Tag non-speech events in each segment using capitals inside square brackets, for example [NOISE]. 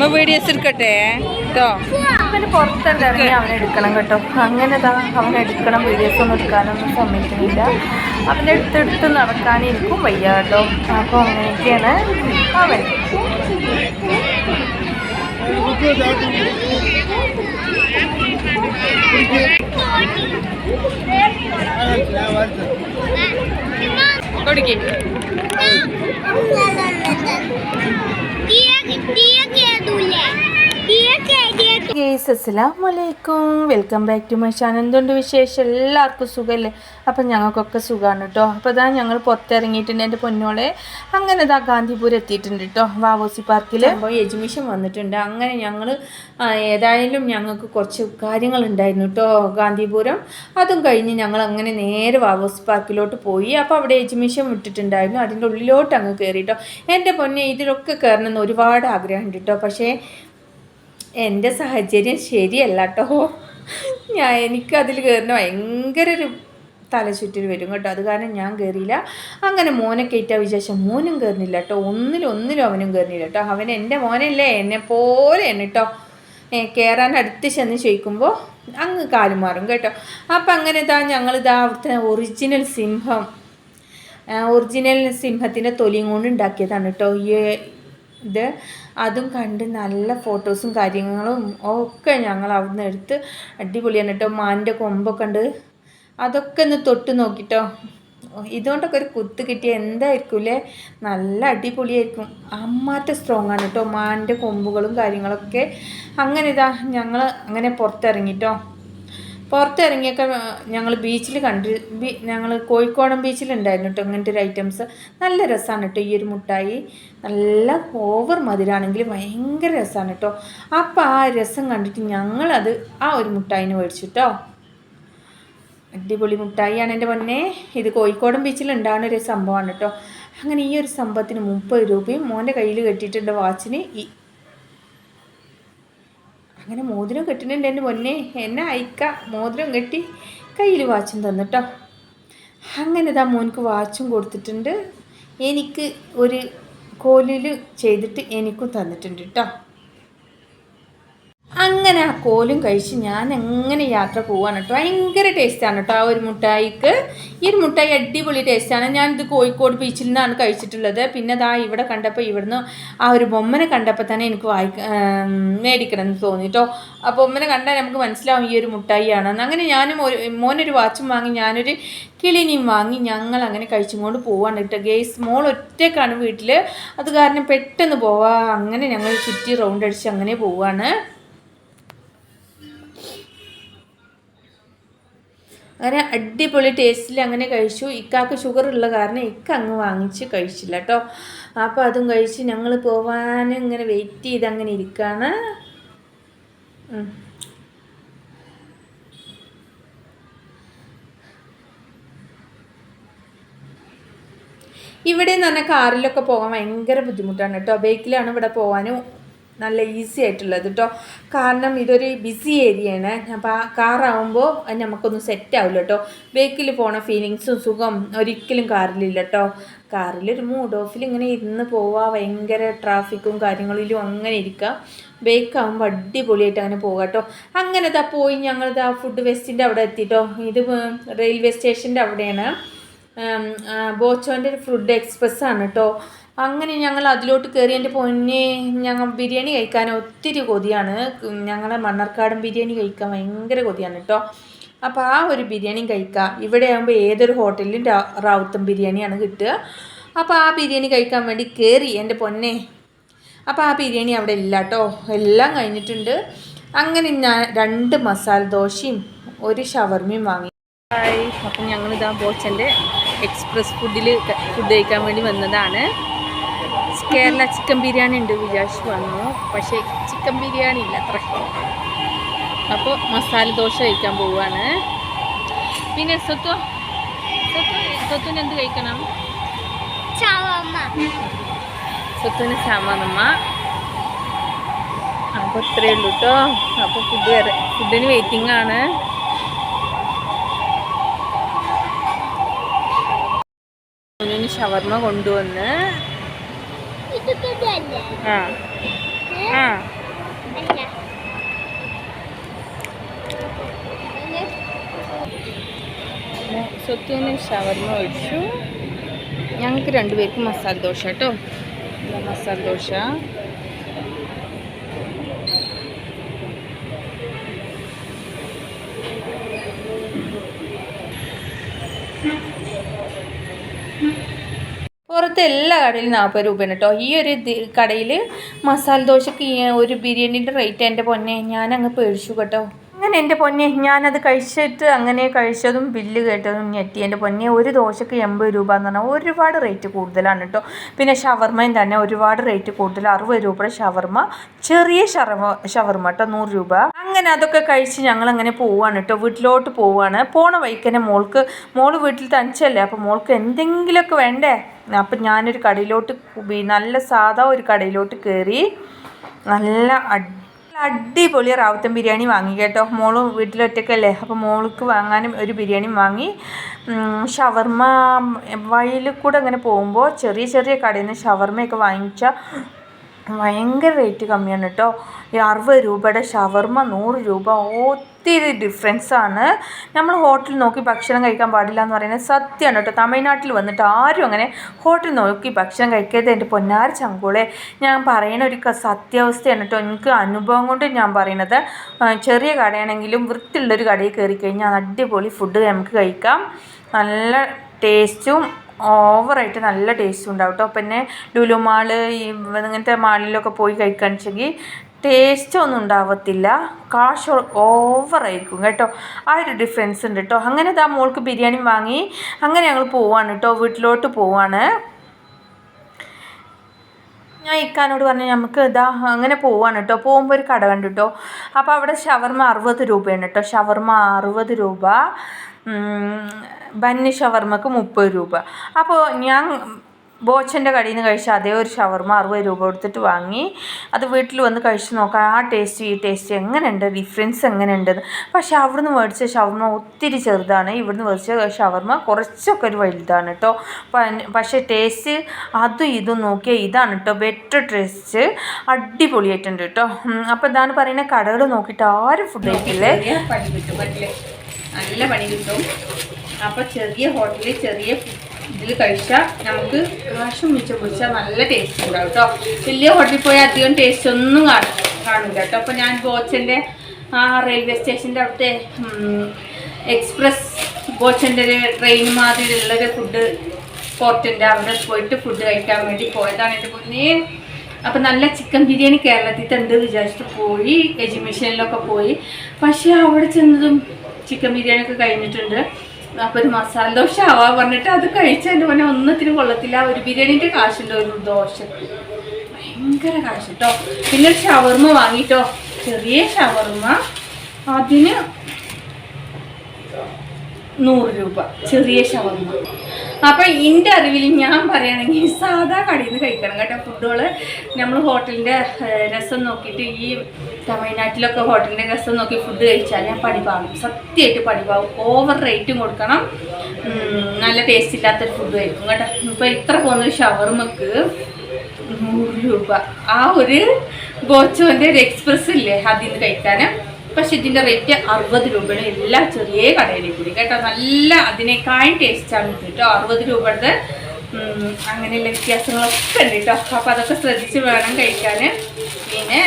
നമ്മ വീഡിയോസ് എടുക്കട്ടെ കേട്ടോ അവന് പുറത്തുണ്ട് ഇറങ്ങി അവനെ എടുക്കണം കേട്ടോ. അങ്ങനെ ദാ അവനെ എടുക്കണം വീഡിയോസ് ഒന്നും എടുക്കാനൊന്നും സമ്മതിക്കുന്നില്ല. അവന്റെ അടുത്തെടുത്ത് നടക്കാനിരിക്കും വയ്യ കേട്ടോ. അപ്പോൾ അങ്ങനെയൊക്കെയാണ് അവൻ. കൊടുക്കേ. ഗേസ് അസ്സലാമു അലൈക്കും welcome back to my channel എന്തുകൊണ്ട് വിശേഷം? എല്ലാവർക്കും സുഖമല്ലേ അപ്പം ഞങ്ങൾക്കൊക്കെ സുഖമാണ് കേട്ടോ അപ്പോൾ ഇതാ ഞങ്ങൾ പുറത്തിറങ്ങിയിട്ടുണ്ട് എന്റെ പൊന്നോളെ. അങ്ങനെ ഇതാ ഗാന്ധിപുരം എത്തിയിട്ടുണ്ട് കേട്ടോ വാവോസി പാർക്കിൽ അപ്പോൾ എജുമിഷൻ വന്നിട്ടുണ്ട്. അങ്ങനെ ഞങ്ങൾ ഏതായാലും ഞങ്ങൾക്ക് കുറച്ച് കാര്യങ്ങളുണ്ടായിരുന്നു കേട്ടോ ഗാന്ധിപുരം. അതും കഴിഞ്ഞ് ഞങ്ങൾ അങ്ങനെ നേരെ വാവോസി പാർക്കിലോട്ട് പോയി. അപ്പോൾ അവിടെ എജുമിഷൻ വിട്ടിട്ടുണ്ടായിരുന്നു. അതിന്റെ ഉള്ളിലോട്ട് അങ്ങ് കയറി കേട്ടോ എന്റെ പൊന്നെ ഇതിലൊക്കെ കയറണമെന്ന് ഒരുപാട് ആഗ്രഹമുണ്ട് കേട്ടോ പക്ഷേ എന്റെ സാഹചര്യം ശരിയല്ല കേട്ടോ ഞാൻ എനിക്കതിൽ കയറുന്ന ഭയങ്കര ഒരു തലചുറ്റിൽ വരും കേട്ടോ. അത് കാരണം ഞാൻ കയറിയില്ല അങ്ങനെ മോനെ കയറ്റാ വിശേഷം മോനും കയറുന്നില്ല കേട്ടോ. ഒന്നിലും ഒന്നിലും അവനും കയറുന്നില്ല കേട്ടോ. അവൻ എന്റെ മോനല്ലേ എന്നെ പോലെ പോലെയാണ് കേട്ടോ. കയറാൻ അടുത്ത് ചെന്ന് ചോദിക്കുമ്പോൾ അങ്ങ് കാലു മാറും കേട്ടോ. അപ്പം അങ്ങനെ ഇതാ ഞങ്ങളിതാ അവിടുത്തെ ഒറിജിനൽ സിംഹം ഒറിജിനൽ സിംഹത്തിന്റെ തൊലിയും കൊണ്ട് ഉണ്ടാക്കിയതാണ് കേട്ടോ. ഈ ഇത്. അതും കണ്ട് നല്ല ഫോട്ടോസും കാര്യങ്ങളും ഒക്കെ ഞങ്ങൾ അവിടുന്ന് എടുത്ത് അടിപൊളിയാണ് കേട്ടോ മാന്റെ കൊമ്പൊക്കെ ഉണ്ട്. അതൊക്കെ ഒന്ന് തൊട്ട് നോക്കിട്ടോ. ഇതുകൊണ്ടൊക്കെ ഒരു കുത്ത് കിട്ടിയ എന്തായിരിക്കും നല്ല അടിപൊളിയായിരിക്കും. അമ്മാറ്റ സ്ട്രോങ് ആണ് കേട്ടോ. മാന്റെ കൊമ്പുകളും കാര്യങ്ങളൊക്കെ. അങ്ങനെ ഇതാ ഞങ്ങൾ അങ്ങനെ പുറത്തിറങ്ങിട്ടോ. പുറത്തിറങ്ങിയൊക്കെ ഞങ്ങൾ ബീച്ചിൽ കണ്ടി ഞങ്ങൾ കോഴിക്കോടൻ ബീച്ചിലുണ്ടായിരുന്നു കേട്ടോ ഇങ്ങനത്തെ ഒരു ഐറ്റംസ് നല്ല രസമാണ് കേട്ടോ ഈ ഒരു മുട്ടായി. നല്ല ഓവർ മധുരമാണെങ്കിൽ ഭയങ്കര രസമാണ് കേട്ടോ അപ്പോൾ ആ രസം കണ്ടിട്ട് ഞങ്ങളത് ആ ഒരു മുട്ടായിന് മേടിച്ചു കേട്ടോ അടിപൊളി മുട്ടായിയാണ് എന്റെ പൊന്നെ. ഇത് കോഴിക്കോടൻ ബീച്ചിൽ ഉണ്ടാകുന്ന ഒരു സംഭവമാണ് കേട്ടോ അങ്ങനെ ഈ ഒരു സംഭവത്തിന് മുപ്പത് രൂപയും മോന്റെ കയ്യിൽ കെട്ടിയിട്ടുണ്ട് വാച്ചിന് ഈ അങ്ങനെ മോതിരം കെട്ടിനുണ്ട് എന്റെ മൊന്നെ എന്നെ അയക്ക. മോതിരം കെട്ടി കയ്യിൽ വാച്ചും തന്നിട്ടോ. അങ്ങനെ ഇതാ മോനിക്ക് വാച്ചും കൊടുത്തിട്ടുണ്ട്. എനിക്ക് ഒരു കോലിൽ ചെയ്തിട്ട് എനിക്കും തന്നിട്ടുണ്ട് കേട്ടോ അങ്ങനെ ആ കോലും കഴിച്ച് ഞാൻ എങ്ങനെ യാത്ര പോവാണ് കേട്ടോ ഭയങ്കര ടേസ്റ്റാണ് കേട്ടോ ആ ഒരു മുട്ടായിക്ക്. ഈ ഒരു മുട്ടായി അടിപൊളി ടേസ്റ്റാണ്. ഞാനിത് കോഴിക്കോട് ബീച്ചിൽ നിന്നാണ് കഴിച്ചിട്ടുള്ളത്. പിന്നെ അതാ ഇവിടെ കണ്ടപ്പോൾ ഇവിടുന്ന് ആ ഒരു ബൊമ്മനെ കണ്ടപ്പോൾ തന്നെ എനിക്ക് വായിക്ക മേടിക്കണം എന്ന് തോന്നി കേട്ടോ ആ ബൊമ്മനെ കണ്ടാൽ നമുക്ക് മനസ്സിലാവും ഈ ഒരു മുട്ടായി ആണെന്ന് അങ്ങനെ ഞാനും ഒരു മോനൊരു വാച്ചും വാങ്ങി ഞാനൊരു കിളിനിയും വാങ്ങി ഞങ്ങൾ അങ്ങനെ കഴിച്ചും കൊണ്ട് പോവാണ് കേട്ടോ ഗേസ് മോൾ ഒറ്റക്കാണ് വീട്ടിൽ അത് കാരണം പെട്ടെന്ന് പോവാ. അങ്ങനെ ഞങ്ങൾ ചുറ്റി റൗണ്ട് അടിച്ച് അങ്ങനെ പോവാണ്. അങ്ങനെ അടിപൊളി ടേസ്റ്റിൽ അങ്ങനെ കഴിച്ചു. ഇക്കാക്ക് ഷുഗർ ഉള്ള കാരണം ഇക്ക അങ്ങ് വാങ്ങിച്ച് കഴിച്ചില്ല കേട്ടോ അപ്പോൾ അതും കഴിച്ച് ഞങ്ങൾ പോവാൻ ഇങ്ങനെ വെയിറ്റ് ചെയ്ത് അങ്ങനെ ഇരിക്കുകയാണ് ഇവിടെ എന്ന് പറഞ്ഞാൽ കാറിലൊക്കെ പോകാൻ ഭയങ്കര ബുദ്ധിമുട്ടാണ് കേട്ടോ ബൈക്കിലാണ് ഇവിടെ പോകാനും നല്ല ഈസി ആയിട്ടുള്ളത് കേട്ടോ കാരണം ഇതൊരു ബിസി ഏരിയയാണ് അപ്പോൾ ആ കാറാവുമ്പോൾ നമുക്കൊന്നും സെറ്റ് ആവില്ല കേട്ടോ ബേക്കിൽ പോണ ഫീലിങ്സും സുഖം. ഒരിക്കലും കാറിലില്ല കേട്ടോ ഒരു മൂഡ് ഓഫിൽ ഇങ്ങനെ ഇരുന്ന് പോവുക ഭയങ്കര ട്രാഫിക്കും കാര്യങ്ങളിലും അങ്ങനെ ഇരിക്കുക ബേക്കാവുമ്പോൾ അടിപൊളിയായിട്ട് അങ്ങനെ പോകാം കേട്ടോ അങ്ങനെ ഇതാ പോയി ഞങ്ങളിതാ ഫുഡ് വെസ്റ്റിന്റെ അവിടെ എത്തിയിട്ടോ ഇത് റെയിൽവേ സ്റ്റേഷന്റെ അവിടെയാണ്. ബോച്ചോന്റെ ഫുഡ് എക്സ്പ്രസ് ആണ് കേട്ടോ അങ്ങനെ ഞങ്ങൾ അതിലോട്ട് കയറി എന്റെ പൊന്നെ ഞങ്ങൾ ബിരിയാണി കഴിക്കാൻ ഒത്തിരി കൊതിയാണ്. ഞങ്ങളെ മണ്ണർക്കാടൻ ബിരിയാണി കഴിക്കാൻ ഭയങ്കര കൊതിയാണ് കേട്ടോ. അപ്പോൾ ആ ഒരു ബിരിയാണി കഴിക്കാം. ഇവിടെ ആകുമ്പോൾ ഏതൊരു ഹോട്ടലിലും റാവുത്തം ബിരിയാണിയാണ് കിട്ടുക. അപ്പോൾ ആ ബിരിയാണി കഴിക്കാൻ വേണ്ടി കയറി എന്റെ പൊന്നെ. അപ്പോൾ ആ ബിരിയാണി അവിടെ ഇല്ല കേട്ടോ. എല്ലാം കഴിഞ്ഞിട്ടുണ്ട്. അങ്ങനെ ഞാൻ രണ്ട് മസാല ദോശയും ഒരു ഷവർമയും വാങ്ങി. അപ്പം ഞങ്ങളിതാ ബോച്ചന്റെ എക്സ്പ്രസ് ഫുഡിൽ ഫുഡ് കഴിക്കാൻ വേണ്ടി വന്നതാണ്. കേരള ചിക്കൻ ബിരിയാണി ഉണ്ട് വിജാഷ് വന്നു. പക്ഷേ ചിക്കൻ ബിരിയാണി ഇല്ല അത്ര. അപ്പോൾ മസാല ദോശ കഴിക്കാൻ പോവുകയാണ് പിന്നെ സ്വത്തു സ്വത്തുവിന് എന്ത് കഴിക്കണം? സ്വത്തുവിന് സാമാനമ്മ അപ്പോൾ ഇത്രയേ ഉള്ളൂ കേട്ടോ അപ്പോൾ ഫുഡ് വരെ. ഫുഡിന് വെയിറ്റിംഗ് ആണ്. ഷവർമ്മ കൊണ്ടുവന്ന്. ആ ആ സ്വത്തുവിന് ഷവർമ ഒഴിച്ചു ഞങ്ങൾക്ക് രണ്ടുപേർക്കും മസാല ദോശ കേട്ടോ ഇതാ മസാല ദോശ പുറത്ത് എല്ലാ കടയിലും നാൽപ്പത് രൂപയാണ് കേട്ടോ ഈ ഒരു കടയിൽ മസാല ദോശക്ക് ഒരു ബിരിയാണീന്റെ റേറ്റ് എന്റെ പൊന്നെ. ഞാൻ അങ്ങ് പേടിച്ചു കേട്ടോ. അങ്ങനെ എന്റെ പൊന്നെ ഞാനത് കഴിച്ചിട്ട് അങ്ങനെ കഴിച്ചതും ബില്ല് കേട്ടതും ഞെട്ടി. എന്റെ പൊന്നെ ഒരു ദോശയ്ക്ക് എൺപത് രൂപ എന്ന് പറഞ്ഞാൽ ഒരുപാട് റേറ്റ് കൂടുതലാണ് കേട്ടോ. പിന്നെ ഷവർമയും തന്നെ ഒരുപാട് റേറ്റ് കൂടുതൽ അറുപത് രൂപയുടെ ഷവർമ ചെറിയ ഷവർമ ഷവർമ കേട്ടോ നൂറ് രൂപ. അങ്ങനെ അതൊക്കെ കഴിച്ച് ഞങ്ങൾ അങ്ങനെ പോവുകയാണ് കേട്ടോ വീട്ടിലോട്ട് പോവുകയാണ് പോണ വൈക്കനെ മോൾക്ക് മോൾ വീട്ടിൽ തനിച്ചല്ലേ അപ്പോൾ മോൾക്ക് എന്തെങ്കിലുമൊക്കെ വേണ്ടേ? അപ്പം ഞാനൊരു കടയിലോട്ട് നല്ല സാധാ ഒരു കടയിലോട്ട് കയറി നല്ല അടി അടിപൊളി റാവത്തൻ ബിരിയാണി വാങ്ങി കേട്ടോ. മോൾ വീട്ടിലൊറ്റക്കല്ലേ? അപ്പോൾ മോൾക്ക് വാങ്ങാനും ഒരു ബിരിയാണി വാങ്ങി. ഷവർമ ഷവർമ്മ വഴിയിൽ കൂടെ അങ്ങനെ പോകുമ്പോൾ ചെറിയ ചെറിയ കടയിൽ നിന്ന് ഷവർമ്മയൊക്കെ വാങ്ങിച്ചാൽ ഭയങ്കര റേറ്റ് കമ്മിയാണ് കേട്ടോ. ഈ അറുപത് രൂപയുടെ ഷവർമ്മ നൂറ് രൂപ ഒത്തിരി ഡിഫറൻസാണ് നമ്മൾ ഹോട്ടലിൽ നോക്കി ഭക്ഷണം കഴിക്കാൻ പാടില്ല എന്ന് പറയുന്നത് സത്യമാണ് കേട്ടോ. തമിഴ്നാട്ടിൽ വന്നിട്ട് ആരും അങ്ങനെ ഹോട്ടലിൽ നോക്കി ഭക്ഷണം കഴിക്കരുത് എന്റെ പൊന്നാർ ചങ്കൂളെ. ഞാൻ പറയുന്ന ഒരു സത്യാവസ്ഥയാണ് കേട്ടോ. എനിക്ക് അനുഭവം കൊണ്ട് ഞാൻ പറയുന്നത്. ചെറിയ കടയാണെങ്കിലും വൃത്തിയുള്ളൊരു കടയിൽ കയറി കഴിഞ്ഞാൽ അടിപൊളി ഫുഡ് നമുക്ക് കഴിക്കാം. നല്ല ടേസ്റ്റും ഓവറായിട്ട് നല്ല ടേസ്റ്റ് ഉണ്ടാവും കേട്ടോ. പിന്നെ ലുലു മാൾ ഈ ഇങ്ങനത്തെ മാളിലൊക്കെ പോയി കഴിക്കുകയാണെന്ന് വെച്ചെങ്കിൽ ടേസ്റ്റ് ഒന്നും ഉണ്ടാവത്തില്ല. കാശ് ഓവറായിരിക്കും കേട്ടോ. ആ ഒരു ഡിഫറൻസ് ഉണ്ട് കേട്ടോ. അങ്ങനെ ഇതാ മോൾക്ക് ബിരിയാണി വാങ്ങി. അങ്ങനെ ഞങ്ങൾ പോവാണ് കേട്ടോ. വീട്ടിലോട്ട് പോവാണ്. ഞാൻ ഇക്കാനോട് പറഞ്ഞു നമുക്ക് ഇതാ അങ്ങനെ പോവാണ് കേട്ടോ. പോകുമ്പോൾ ഒരു കട കണ്ടു കേട്ടോ. അപ്പോൾ അവിടെ ഷവർമ അറുപത് രൂപയാണ് കേട്ടോ. ഷവർമ അറുപത് രൂപ. ബന്നി ഷവർമക്ക് മുപ്പത് രൂപ. അപ്പോൾ ഞാൻ ബോച്ചന്റെ കടയിൽ നിന്ന് കഴിച്ച അതേ ഒരു ഷവർമ അറുപത് രൂപ കൊടുത്തിട്ട് വാങ്ങി. അത് വീട്ടിൽ വന്ന് കഴിച്ച് നോക്കാം ആ ടേസ്റ്റ് ഈ ടേസ്റ്റ് എങ്ങനെയുണ്ട്? ഡിഫറൻസ് എങ്ങനെയുണ്ടെന്ന് പക്ഷേ അവിടുന്ന് മേടിച്ച ഷവർമ ഒത്തിരി ചെറുതാണ്. ഇവിടുന്ന് മേടിച്ച ഷവർമ കുറച്ചൊക്കെ ഒരു വലുതാണ് കേട്ടോ പക്ഷേ ടേസ്റ്റ് അതും ഇതും നോക്കിയാൽ ഇതാണ് കേട്ടോ ബെറ്റർ ടേസ്റ്റ്. അടിപൊളിയായിട്ടുണ്ട് കേട്ടോ അപ്പോൾ ഇതാണ് പറയുന്ന കടകൾ നോക്കിയിട്ട് ആരും ഫുഡ് കഴിക്കില്ലേ? പണി കിട്ടും. നല്ല പണി കിട്ടും. അപ്പോൾ ചെറിയ ഹോട്ടലിൽ ചെറിയ ഇതിൽ കഴിച്ചാൽ നമുക്ക് കാശും മിച്ചം പൊടിച്ചാൽ നല്ല ടേസ്റ്റ് ഉണ്ടാവും കേട്ടോ വലിയ ഹോട്ടലിൽ പോയാൽ അധികം ടേസ്റ്റ് ഒന്നും കാണും കാണില്ല കേട്ടോ അപ്പോൾ ഞാൻ ബോച്ചന്റെ ആ റെയിൽവേ സ്റ്റേഷന്റെ അവിടുത്തെ എക്സ്പ്രസ് ബോച്ചന്റെ ഒരു ട്രെയിൻ മാതിരിയുള്ളൊരു ഫുഡ് പോർട്ടിന്റെ അവിടെ പോയിട്ട് ഫുഡ് കഴിക്കാൻ വേണ്ടി പോയതാണ് എന്റെ മുന്നേ അപ്പം നല്ല ചിക്കൻ ബിരിയാണി കേരളത്തിൽ ഉണ്ട് വിചാരിച്ചിട്ട് പോയി എജിബിഷനിലൊക്കെ പോയി. പക്ഷേ അവിടെ ചെന്നതും ചിക്കൻ ബിരിയാണി ഒക്കെ കഴിഞ്ഞിട്ടുണ്ട്. അപ്പോൾ ഒരു മസാല ദോശ ആവാ പറഞ്ഞിട്ട് അത് കഴിച്ചതിന്റെ മോനെ ഒന്നത്തിന് കൊള്ളത്തില്ല. ഒരു ബിരിയാണീന്റെ കാശുണ്ട് ഒരു ദോശ ഭയങ്കര കാശ് കേട്ടോ പിന്നെ ഒരു ഷവർമ വാങ്ങിട്ടോ. ചെറിയ ഷവർമ അതിന് നൂറ് രൂപ. ചെറിയ ഷവർമ. അപ്പം എന്റെ അറിവിൽ ഞാൻ പറയുകയാണെങ്കിൽ സാധാ കടയിൽ നിന്ന് കഴിക്കണം കേട്ടോ ഫുഡുകൾ നമ്മൾ ഹോട്ടലിന്റെ രസം നോക്കിയിട്ട് ഈ തമിഴ്നാട്ടിലൊക്കെ ഹോട്ടലിന്റെ രസം നോക്കി ഫുഡ് കഴിച്ചാൽ ഞാൻ പടിപാകും സത്യമായിട്ട് പടിപാകും ഓവർ റേറ്റും കൊടുക്കണം. നല്ല ടേസ്റ്റ് ഇല്ലാത്തൊരു ഫുഡ് കഴിക്കും കേട്ടോ. ഇപ്പോൾ ഇത്ര പോകുന്നൊരു ഷവർമക്ക് നൂറ് രൂപ. ആ ഒരു ഗോച്ചോന്റെ ഒരു എക്സ്പ്രസ് ഇല്ലേ അതിൽ നിന്ന് കഴിക്കാൻ പക്ഷെ ഇതിന്റെ റേറ്റ് അറുപത് രൂപയുടെ എല്ലാ ചെറിയ കടയിലും കൂടി കേട്ടോ. നല്ല അതിനേക്കാളും ടേസ്റ്റാണ് കേട്ടോ. അറുപത് രൂപയുടെ അങ്ങനെയുള്ള വ്യത്യാസങ്ങളൊക്കെ ഉണ്ട് കേട്ടോ. അപ്പോൾ അതൊക്കെ ശ്രദ്ധിച്ച് വേണം കഴിക്കാൻ പിന്നെ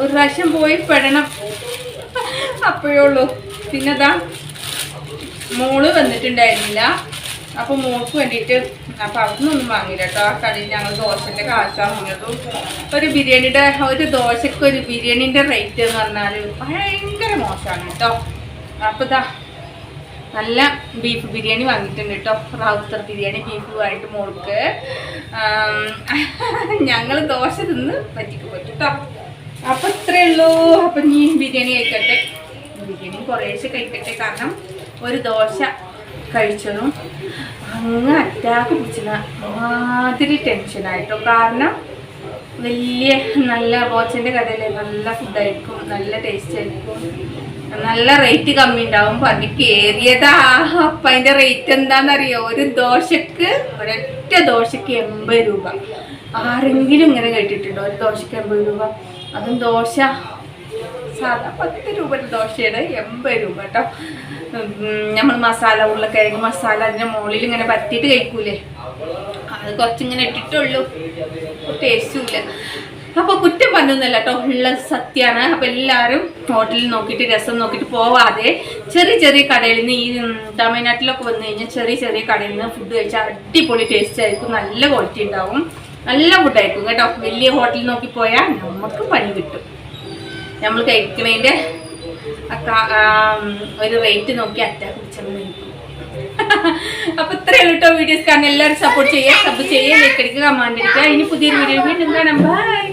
ഒരു പ്രാവശ്യം പോയി പെടണം. അപ്പോഴേ ഉള്ളൂ. പിന്നെ അതാ മോൾ വന്നിട്ടുണ്ടായിരുന്നില്ല. അപ്പോൾ മോൾക്ക് വേണ്ടിയിട്ട് അപ്പോൾ അവിടുന്ന് ഒന്നും വാങ്ങില്ല കേട്ടോ. ആ കടയിൽ ഞങ്ങൾ ദോശന്റെ കാശാണ് വാങ്ങിയതും. ഒരു ബിരിയാണിയുടെ ഒരു ദോശക്ക് ഒരു ബിരിയാണീന്റെ റേറ്റ് എന്ന് പറഞ്ഞാൽ ഭയങ്കര മോശമാണ് കേട്ടോ. അപ്പോൾ ഇതാ നല്ല ബീഫ് ബിരിയാണി വാങ്ങിയിട്ടുണ്ട് കേട്ടോ. റാവുത്തർ ബിരിയാണി ബീഫ് വാങ്ങിയിട്ട് മോൾക്ക്. [LAUGHS] ഞങ്ങൾ ദോശ തിന്ന് പറ്റിക്ക് പറ്റും കേട്ടോ. അപ്പം ഇത്രയേ ഉള്ളൂ. അപ്പം നീ ബിരിയാണി കഴിക്കട്ടെ. ബിരിയാണി കുറേശ്ശെ കഴിക്കട്ടെ. കാരണം ഒരു ദോശ കഴിച്ചതും അങ്ങ് അറ്റാക്ക് പിടിച്ചത് മാതിരി ടെൻഷനായിട്ടോ. കാരണം വലിയ നല്ല ബോച്ചന്റെ കടയിൽ നല്ല ഫുഡായിരിക്കും നല്ല ടേസ്റ്റ് ആയിരിക്കും. നല്ല റേറ്റ് കമ്മി ഉണ്ടാവും പറഞ്ഞ് കയറിയതാ അപ്പം അതിന്റെ റേറ്റ് എന്താണെന്നറിയോ ഒരു ദോശക്ക് ഒരൊറ്റ ദോശക്ക് എൺപത് രൂപ. ആരെങ്കിലും ഇങ്ങനെ കേട്ടിട്ടുണ്ടോ? ഒരു ദോശക്ക് എൺപത് രൂപ. അതും ദോശ സാധാ പത്ത് രൂപയുടെ ദോശയുടെ എൺപത് രൂപ കേട്ടോ. നമ്മൾ മസാല ഉരുളക്കിഴങ്ങ് മസാല അതിന്റെ മുകളിൽ ഇങ്ങനെ പറ്റിയിട്ട് കഴിക്കൂലേ? അത് കുറച്ചിങ്ങനെ ഇട്ടിട്ടുള്ളൂ. ടേസ്റ്റുമില്ല അപ്പൊ കുറ്റം പറഞ്ഞൊന്നുമല്ല കേട്ടോ. ഉള്ള സത്യമാണ്. അപ്പോൾ എല്ലാരും ഹോട്ടലിൽ നോക്കിട്ട് രസം നോക്കിട്ട് പോവാതെ ചെറിയ ചെറിയ കടയിൽ നിന്ന് ഈ തമിഴ്നാട്ടിലൊക്കെ വന്നു കഴിഞ്ഞാൽ ചെറിയ ചെറിയ കടയിൽ നിന്ന് ഫുഡ് കഴിച്ചാൽ അടിപൊളി ടേസ്റ്റ് ആയിരിക്കും. നല്ല ക്വാളിറ്റി ഉണ്ടാവും. നല്ല ഫുഡായിരിക്കും കേട്ടോ. വലിയ ഹോട്ടലിൽ നോക്കി പോയാൽ നമുക്ക് പണി കിട്ടും. നമ്മൾ കഴിക്കുന്നതിന്റെ ഒരു റേറ്റ് നോക്കി അറ്റാ കുടിച്ചാൽ അപ്പൊ ഇത്രയേ കേട്ടോ വീഡിയോസ് കാണാൻ എല്ലാവരും സപ്പോർട്ട് ചെയ്യുക സബ് ചെയ്യുക ലൈക്ക് കമാൻഡ് അടിക്കുക. ഇനി പുതിയൊരു വീഡിയോ വീണ്ടും കാണാം. ബൈ